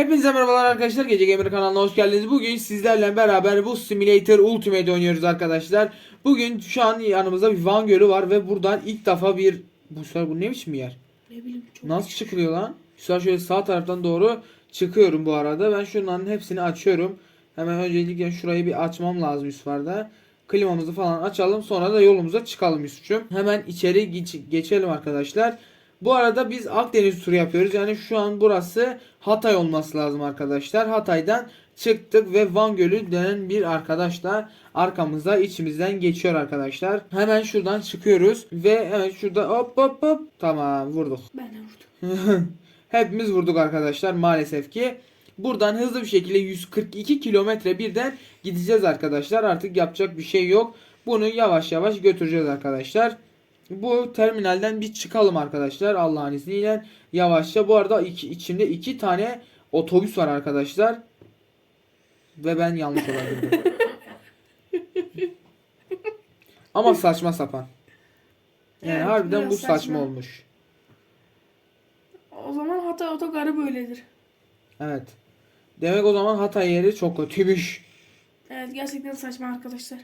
Hepinize merhabalar arkadaşlar. Gece Gamer kanalına hoş geldiniz. Bugün sizlerle beraber bu Simulator Ultimate oynuyoruz arkadaşlar. Bugün şu an yanımızda bir Van Gölü var ve buradan ilk defa bir bu sefer bu ne biçim bir yer? Ne bileyim çok. Nasıl çıkılıyor lan? Şu şöyle sağ taraftan doğru çıkıyorum bu arada. Ben şunların hepsini açıyorum. Hemen öncelikle şurayı bir açmam lazım Yusuf'arda. Klimamızı falan açalım. Sonra da yolumuza çıkalım Yusuf'cum. Hemen içeri geç- geçelim arkadaşlar. Bu arada biz Akdeniz turu yapıyoruz. Yani şu an burası Hatay olması lazım arkadaşlar. Hatay'dan çıktık ve Van Gölü denen bir arkadaş da arkamızda içimizden geçiyor arkadaşlar. Hemen şuradan çıkıyoruz ve hemen şurada hop hop hop tamam vurduk. Ben de vurdum. Hepimiz vurduk arkadaşlar maalesef ki. Buradan hızlı bir şekilde 142 kilometre birden gideceğiz arkadaşlar. Artık yapacak bir şey yok. Bunu yavaş yavaş götüreceğiz arkadaşlar. Bu terminalden bir çıkalım arkadaşlar Allah'ın izniyle. Yavaşça bu arada iki, içimde iki tane otobüs var arkadaşlar. Ve ben yanlış olabildim. Ama saçma sapan. Yani Evet, harbiden bu saçma saçma. olmuş. O zaman Hatay otogarı böyledir. Evet. Demek o zaman Hatay yeri çok kötüymüş. Evet gerçekten saçma arkadaşlar.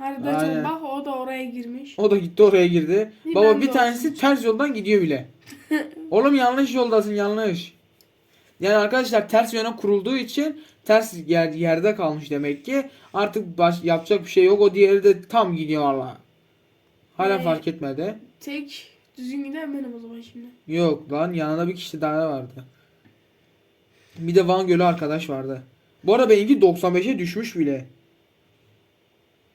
Harbiden Aynen. bak o da oraya girmiş. O da gitti oraya girdi. Bir Baba ben bir de tanesi ters yoldan gidiyor bile. Oğlum yanlış yoldasın yanlış. Yani arkadaşlar ters yöne kurulduğu için ters yer, yerde kalmış demek ki. Artık baş, yapacak bir şey yok. O diğeri de tam gidiyor valla. Hala Ee, fark etmedi. Tek düzgün giden benim o zaman şimdi. Yok lan yanında bir kişi daha vardı. Bir de Van Gölü arkadaş vardı. Bu arada benimki 95'e düşmüş bile.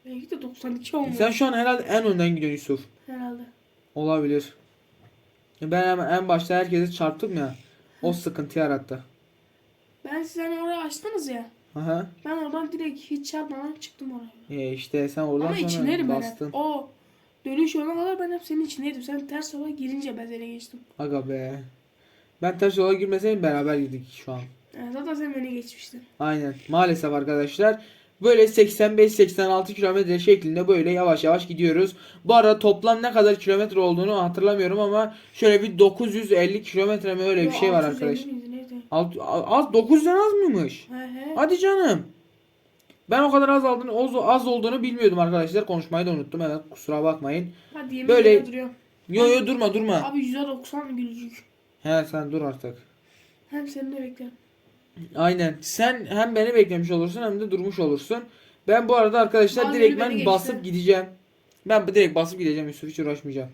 Belki de 92 olmuş. Sen şu an herhalde en önden gidiyorsun Yusuf. Herhalde. Olabilir. Ben hemen en başta herkese çarptım ya. O sıkıntı yarattı. Ben siz hani oraya açtınız ya. Aha. Ben oradan direkt hiç çarpmadan çıktım oraya. E işte sen oradan Ama sonra içindeydim ben bastın. O dönüş yoluna kadar ben hep senin içindeydim. Sen ters yola girince ben seni geçtim. Aga be. Ben ters yola girmeseydim beraber girdik şu an. Yani zaten sen beni geçmiştin. Aynen. Maalesef arkadaşlar. Böyle 85-86 kilometre şeklinde böyle yavaş yavaş gidiyoruz. Bu arada toplam ne kadar kilometre olduğunu hatırlamıyorum ama şöyle bir 950 kilometre mi öyle bir şey var 650 arkadaş. Alt, az 900'den az mıymış? He he. Hadi canım. Ben o kadar az aldığını, az, az olduğunu bilmiyordum arkadaşlar. Konuşmayı da unuttum. Evet kusura bakmayın. Hadi yemin Böyle- duruyor. Yo yo durma durma. Abi %90 gülücük. He sen dur artık. Hem seni de beklerim. Aynen. Sen hem beni beklemiş olursun hem de durmuş olursun. Ben bu arada arkadaşlar Bazı direkt ben basıp gideceğim. Ben direkt basıp gideceğim Yusuf hiç uğraşmayacağım.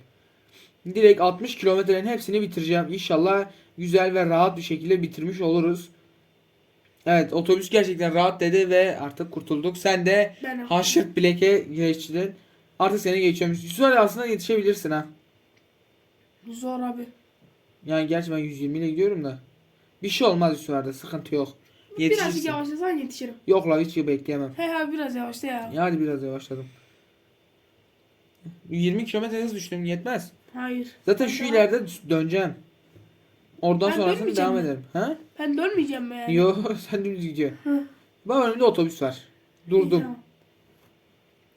Direkt 60 kilometrenin hepsini bitireceğim. İnşallah güzel ve rahat bir şekilde bitirmiş oluruz. Evet otobüs gerçekten rahat dedi ve artık kurtulduk. Sen de. Haşırt Black'e geçtin. Artık seni geçiyorum. Yusuf Ali aslında yetişebilirsin ha. Zor abi. Yani gerçi ben 120 ile gidiyorum da. Bir şey olmaz Yusuf Ali'de sıkıntı yok. Birazcık Yetişirsin. yavaşlasan yetişirim. Yok la hiç bekleyemem. He he biraz yavaşla ya. Ya hadi biraz yavaşladım. 20 kilometre hız düştüm yetmez. Hayır. Zaten şu daha- ileride döneceğim. Oradan Ben sonrasını dönmeyeceğim devam mi? ederim. Ha? Ben dönmeyeceğim mi yani? Yo sen dümdüz gidiyor. Hı. Bak önümde otobüs var. Durdum. Tamam.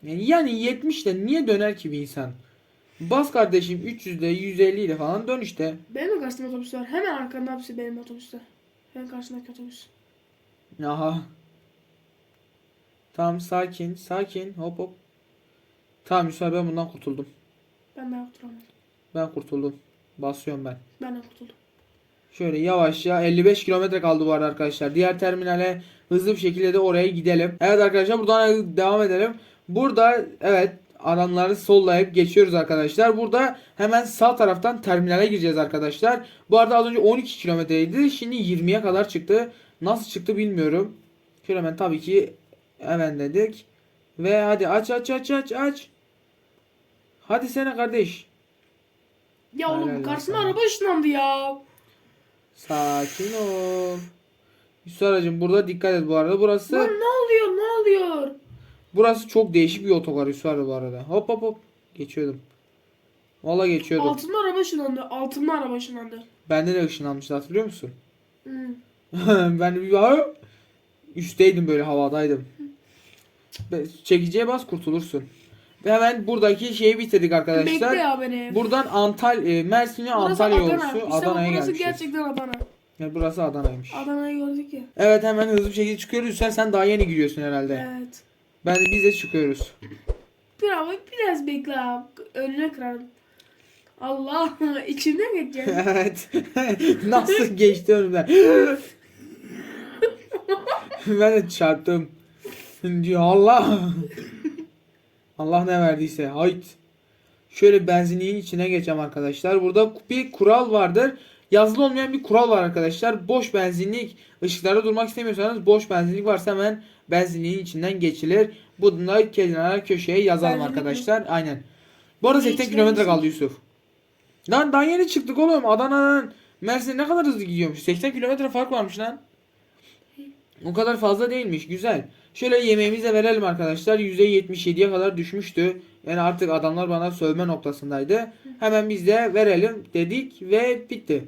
Yani, yani 70 de niye döner ki bir insan? Bas kardeşim 300 ile 150 ile falan dön işte. Benim de karşımda otobüs var. Hemen arkanda hepsi benim otobüste. Hemen karşındaki otobüs. Aha. Tamam sakin sakin hop hop. Tamam Yusuf ben bundan kurtuldum. Ben de kurtulamadım. Ben kurtuldum. Basıyorum ben. Ben de kurtuldum. Şöyle yavaşça 55 kilometre kaldı bu arada arkadaşlar. Diğer terminale hızlı bir şekilde de oraya gidelim. Evet arkadaşlar buradan devam edelim. Burada evet adamları sollayıp geçiyoruz arkadaşlar. Burada hemen sağ taraftan terminale gireceğiz arkadaşlar. Bu arada az önce 12 kilometreydi. Şimdi 20'ye kadar çıktı. Nasıl çıktı bilmiyorum. Şöyle hemen tabii ki hemen dedik. Ve hadi aç aç aç aç aç. Hadi sene kardeş. Ya Helal oğlum lan karşıma araba ışınlandı ya. Sakin ol. Yusuf aracım burada dikkat et bu arada. Burası Lan ne oluyor ne oluyor? Burası çok değişik bir otogar Yusuf aracı bu arada. Hop hop hop. Geçiyordum. Valla geçiyordum. Altımda araba ışınlandı. Altımda araba ışınlandı. Bende de ışınlanmıştı hatırlıyor musun? Hı. ben bir ha, üstteydim böyle havadaydım. Çekiciye bas kurtulursun. Ve hemen buradaki şeyi bitirdik arkadaşlar. Bekle ya beni. Buradan Antalya, Mersin'e Burası Antalya Adana. yolusu İşte Adana'ya burası gelmişiz. gerçekten Adana. Ya burası Adana'ymış. Adana'yı gördük ya. Evet hemen hızlı bir şekilde çıkıyoruz. Yusuf sen daha yeni giriyorsun herhalde. Evet. Ben biz de çıkıyoruz. Biraz, biraz bekle abi. Önüne kırarım. Allah içimden geçeceğim. evet. Nasıl geçti önümden. ben de çarptım. Diyor Allah. Allah ne verdiyse. Hayt. Şöyle benzinliğin içine geçeceğim arkadaşlar. Burada bir kural vardır. Yazılı olmayan bir kural var arkadaşlar. Boş benzinlik ışıklarda durmak istemiyorsanız boş benzinlik varsa hemen benzinliğin içinden geçilir. Bunu da kenara köşeye yazalım Benzinlik mi? arkadaşlar. Aynen. Bu arada Ne 80 içine kilometre kaldı Yusuf. Lan daha yeni çıktık oğlum. Adana'dan Mersin'e ne kadar hızlı gidiyormuş. 80 kilometre fark varmış lan. O kadar fazla değilmiş. Güzel. Şöyle yemeğimizi de verelim arkadaşlar. %77'ye kadar düşmüştü. Yani artık adamlar bana sövme noktasındaydı. Hemen biz de verelim dedik ve bitti.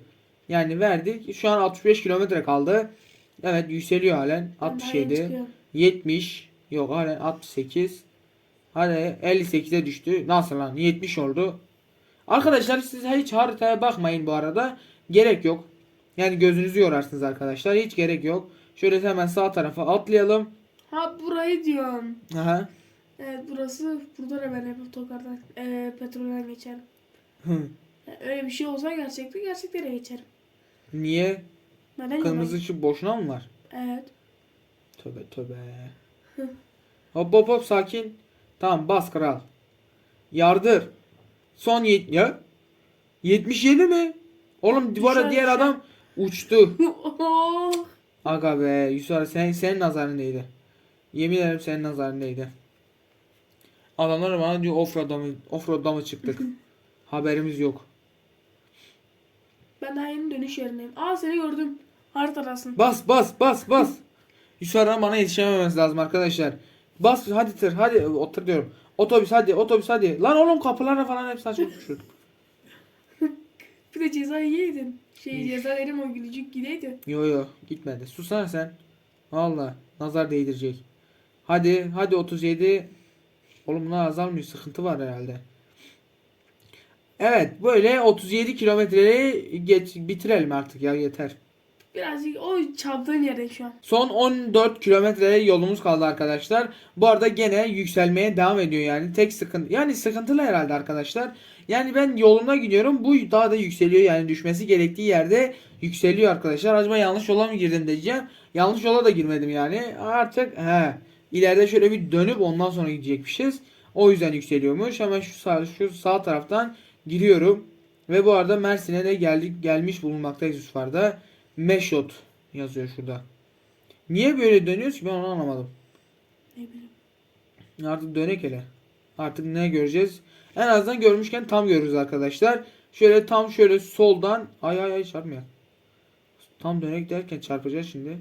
Yani verdik. Şu an 65 kilometre kaldı. Evet yükseliyor halen. Ben daha yeni 67. çıkıyorum. 70. Yok halen 68. Hadi 58'e düştü. Nasıl lan? 70 oldu. Arkadaşlar siz hiç haritaya bakmayın bu arada. Gerek yok. Yani gözünüzü yorarsınız arkadaşlar. Hiç gerek yok. Şöyle hemen sağ tarafa atlayalım. Ha burayı diyorum. Aha. Evet burası burada da ben hep otogardan e, petrolden geçerim. Yani öyle bir şey olsa gerçekte gerçeklere geçerim. Niye? Neden Kırmızı ışık boşuna mı var? Evet. Tövbe tövbe. Hop hop hop sakin. Tamam bas kral. Yardır. Son yet ya. 77 mi? Oğlum Düşer, diğer adam uçtu. Oh. Aga be Yusuf sen senin nazarındaydı. Yemin ederim senin nazarındaydı. Adamlar bana diyor offroad'a mı offroad'a mı çıktık? Haberimiz yok. Ben daha yeni dönüş yerindeyim. Aa seni gördüm. Haritadasın. Bas bas bas bas. Yusuf'un bana yetişememesi lazım arkadaşlar. Bas hadi tır hadi otur diyorum. Otobüs hadi otobüs hadi. Lan oğlum kapılara falan hepsi açık şu. Bir de cezayı yedin. Şey ceza verim o gülücük gideydi. Yo yo gitmedi. Susana sen. Allah nazar değdirecek. Hadi hadi 37. Oğlum bunlar azalmıyor. Sıkıntı var herhalde. Evet böyle 37 kilometreyi geç bitirelim artık ya yeter. Birazcık o çaldığın yerde şu an. Son 14 kilometre yolumuz kaldı arkadaşlar. Bu arada gene yükselmeye devam ediyor yani. Tek sıkıntı yani sıkıntılı herhalde arkadaşlar. Yani ben yoluna gidiyorum. Bu daha da yükseliyor yani düşmesi gerektiği yerde yükseliyor arkadaşlar. Acaba yanlış yola mı girdim diyeceğim. Yanlış yola da girmedim yani. Artık he. İleride şöyle bir dönüp ondan sonra gidecekmişiz. O yüzden yükseliyormuş. Hemen şu sağ, şu sağ taraftan giriyorum. Ve bu arada Mersin'e de geldik gelmiş bulunmaktayız Yusufar'da. Meşot yazıyor şurada. Niye böyle dönüyoruz ki ben onu anlamadım. Ne bileyim. Artık dönek hele. Artık ne göreceğiz? En azından görmüşken tam görürüz arkadaşlar. Şöyle tam şöyle soldan ay ay ay çarpmıyor. Tam dönek derken çarpacağız şimdi.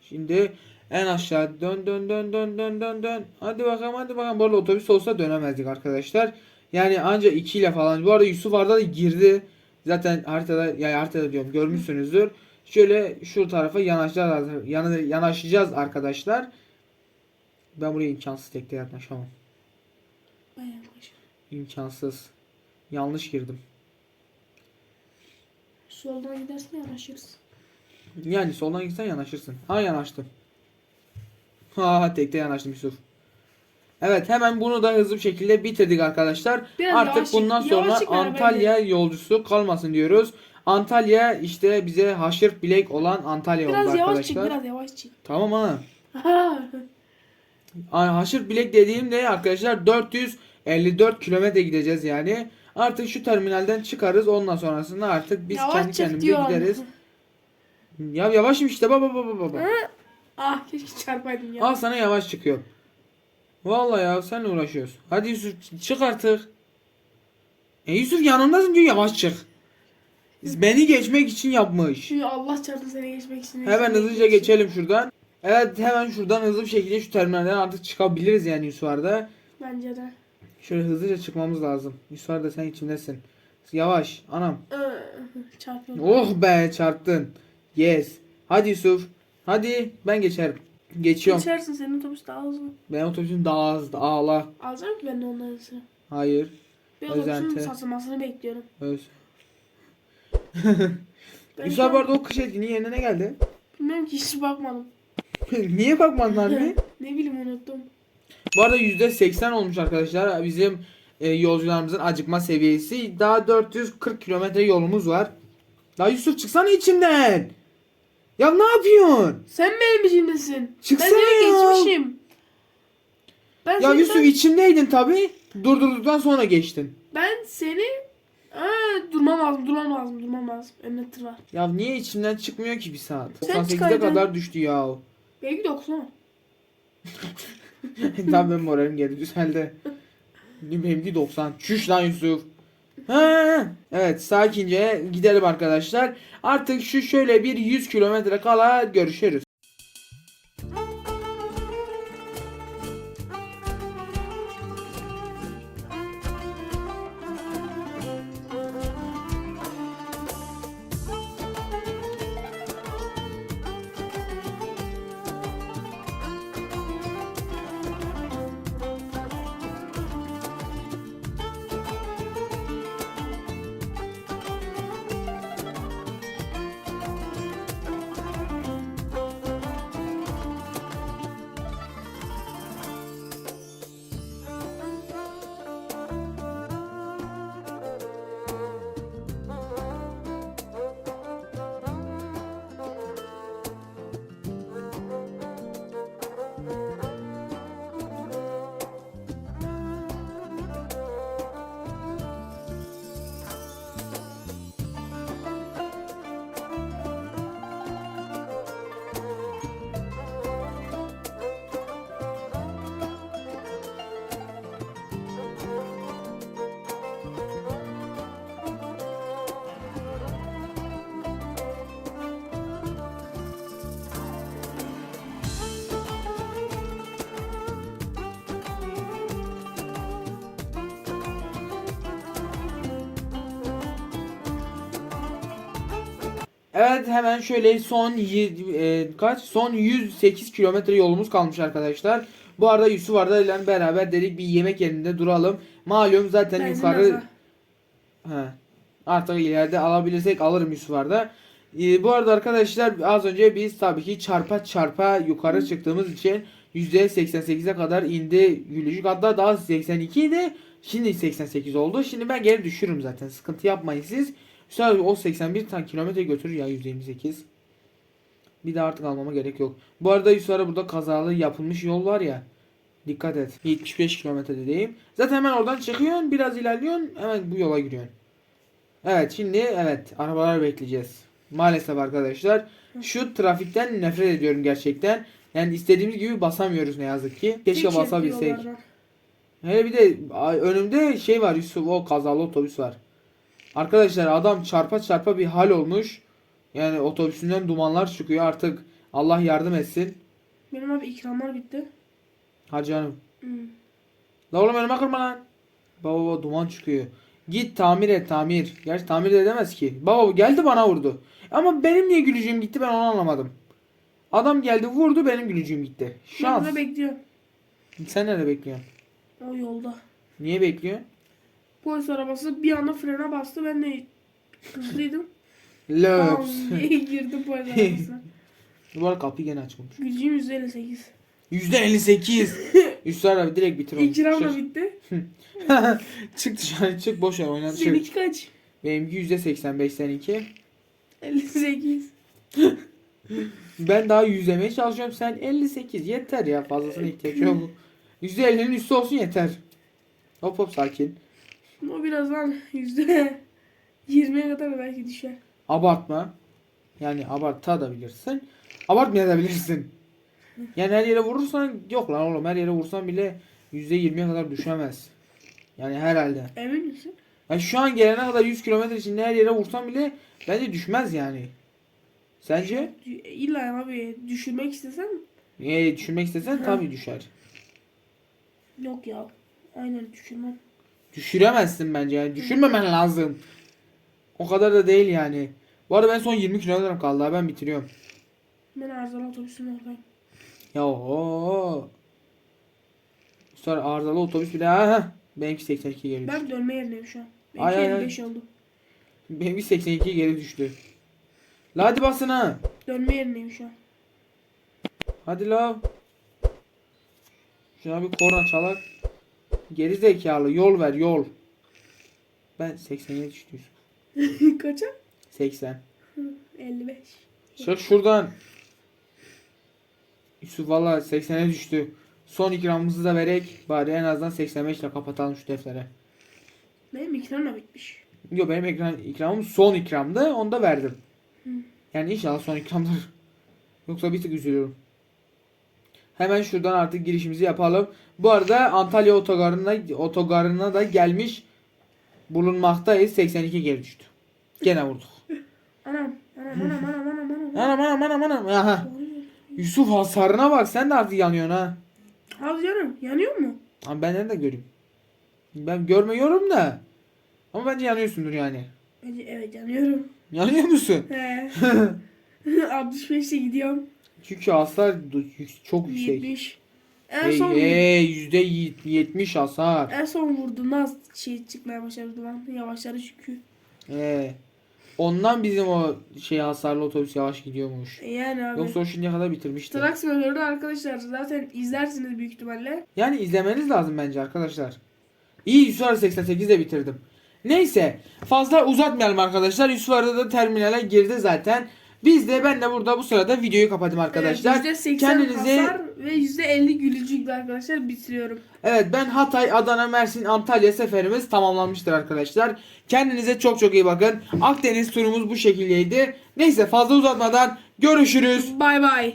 Şimdi en aşağı dön dön dön dön dön dön dön. Hadi bakalım hadi bakalım. Bu arada otobüs olsa dönemezdik arkadaşlar. Yani anca 2 ile falan. Bu arada Yusuf Arda da girdi. Zaten haritada ya haritada diyorum görmüşsünüzdür. Şöyle şu tarafa yanaşacağız, yana- yanaşacağız arkadaşlar. Ben buraya imkansız tekte yaklaşamam. İmkansız. Yanlış girdim. Soldan gidersin yanaşırız. Yani soldan gitsen yanaşırsın. Ha yanaştım. Ha tekte yanaştım Yusuf. Evet hemen bunu da hızlı bir şekilde bitirdik arkadaşlar. Biraz Artık yavaş bundan sonra Antalya yolcusu kalmasın diyoruz. Antalya işte bize haşır bilek olan Antalya oldu Biraz yavaş arkadaşlar. çık biraz yavaş çık. Tamam ha. Haşır bilek dediğimde arkadaşlar 454 kilometre gideceğiz yani. Artık şu terminalden çıkarız ondan sonrasında artık biz Yavaş kendi kendimize diyor. gideriz. Ya yavaşım işte baba baba baba. ah keşke çarpaydım ya. Al sana yavaş çıkıyor. Vallahi ya senle uğraşıyoruz. Hadi Yusuf çık artık. E Yusuf yanındasın diyor yavaş çık. Beni geçmek için yapmış. Şu Allah çarptı seni geçmek için. Hemen hızlıca geçelim şuradan. Evet hemen şuradan hızlı bir şekilde şu terminalden artık çıkabiliriz yani Yusuf'arda. Bence de. Şöyle hızlıca çıkmamız lazım. Yusuf'arda sen içimdesin. Yavaş anam. Çarpıyorum. Oh be çarptın. Yes. Hadi Yusuf. Hadi ben geçerim. Geçiyorum. Geçersin senin otobüs daha hızlı. Ben otobüsüm daha hızlı. Ağla. Alacağım ki ben de onların sıra. Hayır. Bir otobüsün satılmasını bekliyorum. Öz. Yusuf abi bu arada o kış etkinliği yerine ne geldi? Bilmiyorum ki hiç bakmadım. Niye bakmadın harbi? ne bileyim unuttum. Bu arada %80 olmuş arkadaşlar. Bizim e, yolcularımızın acıkma seviyesi. Daha 440 kilometre yolumuz var. Daha Yusuf çıksana içimden. Ya ne yapıyorsun? Sen benim içimdesin. Çıksana ben ya. geçmişim. Ben Ya Yusuf ben, içimdeydin tabi. Durdurduktan sonra geçtin. ben seni Aa, durmam lazım, durmam lazım, durmam lazım. Tır var. Ya niye içimden çıkmıyor ki bir saat? Sen 98'e çıkardın. kadar düştü ya. Belki de okusana. Tabii benim moralim geldi düzeldi. Benimki 90. Çüş lan Yusuf. Ha, evet sakince gidelim arkadaşlar. Artık şu şöyle bir 100 kilometre kala görüşürüz. Evet hemen şöyle son e, kaç son 108 kilometre yolumuz kalmış arkadaşlar. Bu arada Yusuf Arda ile beraber dedik bir yemek yerinde duralım. Malum zaten Benzin yukarı. He. Artık ileride alabilirsek alırım Yusuf Arda. Ee, bu arada arkadaşlar az önce biz tabii ki çarpa çarpa yukarı çıktığımız için %88'e kadar indi gülücük. Hatta daha 82 idi. Şimdi 88 oldu. Şimdi ben geri düşürürüm zaten. Sıkıntı yapmayın siz. Üstelik o 81 tane kilometre götürür ya %28. Bir de artık almama gerek yok. Bu arada Yusuf Arda burada kazalı yapılmış yol var ya. Dikkat et. 75 kilometre dediğim. Zaten hemen oradan çıkıyorsun. Biraz ilerliyorsun. Hemen bu yola giriyorsun. Evet şimdi evet arabalar bekleyeceğiz. Maalesef arkadaşlar şu trafikten nefret ediyorum gerçekten. Yani istediğimiz gibi basamıyoruz ne yazık ki. Keşke basabilsek. Hele bir de önümde şey var Yusuf o kazalı otobüs var. Arkadaşlar adam çarpa çarpa bir hal olmuş. Yani otobüsünden dumanlar çıkıyor artık. Allah yardım etsin. Benim abi ikramlar bitti. Ha canım. Hmm. La oğlum önüme kırma lan. Baba baba duman çıkıyor. Git tamir et tamir. Gerçi tamir de edemez ki. Baba geldi bana vurdu. Ama benim niye gülücüğüm gitti ben onu anlamadım. Adam geldi vurdu benim gülücüğüm gitti. Ben Şans. burada bekliyorum. Sen nerede bekliyorsun? O yolda. Niye bekliyorsun? Polis arabası bir anda frene bastı. Ben de hızlıydım. Löps. Girdim polis arabasına. Bu arada kapıyı gene açmamış. Gücüm %58. %58. Üstler abi direkt bitir onu. İkram da bitti. çık dışarı çık boş ver oyna çık. Seninki kaç? Benimki %85 seninki. 58. Ben daha yüzlemeye çalışıyorum. Sen 58. Yeter ya. Fazlasına ihtiyaç yok. %50'nin üstü olsun yeter. Hop hop sakin. O birazdan yüzde 20'ye kadar belki düşer. Abartma. Yani abartabilirsin. Abartmayabilirsin. Yani her yere vurursan yok lan oğlum her yere vursan bile %20'ye kadar düşemez. Yani herhalde. Emin misin? Yani şu an gelene kadar 100 kilometre içinde her yere vursan bile bence düşmez yani. Sence? İlla abi düşürmek istesem E, düşürmek istesen tabii düşer. yok ya. Aynen düşürmem. Düşüremezsin bence yani. Düşürmemen lazım. O kadar da değil yani. Bu arada ben son 20 kilometre kaldı. ha, Ben bitiriyorum. Ben arızalı otobüsün oradayım. Ya o. Sonra arızalı otobüs bile ha. Benimki 82 geri düştü. Ben dönme yerindeyim şu an. Ay, Benimki ay, ay. 55 oldu. Benimki 82 geri düştü. La hadi basın ha. Dönme yerindeyim şu an. Hadi la. Şuna bir korna çalak. Geri zekalı yol ver yol. Ben 80'e düştüm. Kaça? 80. 55. Çık şuradan. Yusuf valla 80'e düştü. Son ikramımızı da verek bari en azından 85 ile kapatalım şu deftere. Benim ikram da bitmiş. Yok benim ekran ikramım son ikramdı. Onu da verdim. Yani inşallah son ikramdır. Yoksa bir tık üzülüyorum. Hemen şuradan artık girişimizi yapalım. Bu arada Antalya otogarına otogarına da gelmiş bulunmaktayız. 82 geri düştü. Gene vurduk. Anam. Anam anam anam anam anam. Anam anam anam. Aha. Yusuf hasarına bak sen de artık yanıyorsun ha. Abi canım yanıyor mu? Ama ben nerede göreyim? Ben görmüyorum da. Ama bence yanıyorsundur yani. Evet, evet yanıyorum. Yanıyor musun? He. 65'te gidiyorum. Çünkü hasar çok yüksek. 70. En Hey, son hey, yüzde yet- yetmiş hasar. en son vurdu nasıl şey çıkmaya başladı lan. Yavaşladı çünkü. Ee, ondan bizim o şey hasarlı otobüs yavaş gidiyormuş. E Yani abi. Yoksa o şimdiye kadar bitirmişti. Truck Simulator'da arkadaşlar zaten izlersiniz büyük ihtimalle. Yani izlemeniz lazım bence arkadaşlar. İyi Yusuf 88 de bitirdim. Neyse fazla uzatmayalım arkadaşlar. Yusuf arada da terminale girdi zaten. Biz de ben de burada bu sırada videoyu kapadım arkadaşlar. Evet, %80 Kendinize hasar ve %50 gülücükle arkadaşlar bitiriyorum. Evet ben Hatay, Adana, Mersin, Antalya seferimiz tamamlanmıştır arkadaşlar. Kendinize çok çok iyi bakın. Akdeniz turumuz bu şekildeydi. Neyse fazla uzatmadan görüşürüz. Bay bay.